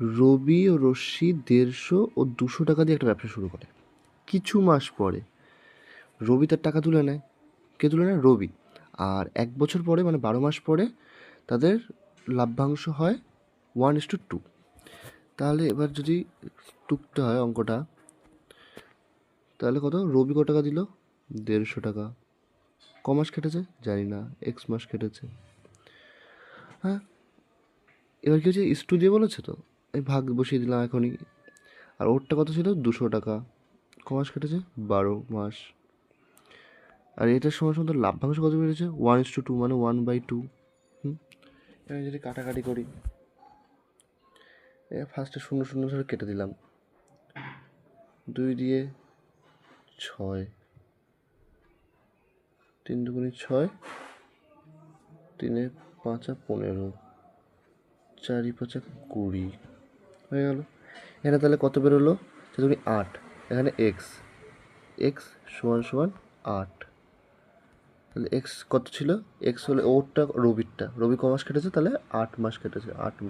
রবি ও রশ্মি দেড়শো ও দুশো টাকা দিয়ে একটা ব্যবসা শুরু করে। কিছু মাস পরে রবি তার টাকা তুলে নেয়। কে তুলে নেয়? রবি। আর এক বছর পরে মানে বারো মাস পরে, তাদের লাভ্যাংশ হয় ওয়ান ইস টু টু। তাহলে এবার যদি টুকতে হয় অঙ্কটা, তাহলে কত? রবি কত টাকা দিল? দেড়শো টাকা। ক মাস কেটেছে? জানি না। এক্স মাস কেটেছে। হ্যাঁ। এবার কি হচ্ছে ইস্টু দিয়ে বলেছে তো? ভাগ বসিয়ে দিলাম এখনই। আর ওরটা কত ছিল? দুশো টাকা। ক মাস কেটেছে? বারো মাস। আর এটার সময় সময় লাভ্যাংশ কত বেড়েছে? ওয়ান ইস টু টু মানে ওয়ান বাই টু হুম? এবার যদি কাটাকাটি করি ফার্স্টে শূন্য শূন্য ধরে কেটে দিলাম। দুই দিয়ে ছয়। তিন দুগুণি ছয়। তিনে পাঁচা পনেরো। চারি পাঁচা কুড়ি। হয়ে গেল। এখানে তাহলে কত বেরোলো? তুমি আট। এখানে এক্স এক্স সমান সমান আট। তাহলে এক্স কত ছিল? এক্স হলে ওরটা রবিরটা। রবি ক মাস কেটেছে? তাহলে আট মাস কেটেছে। আট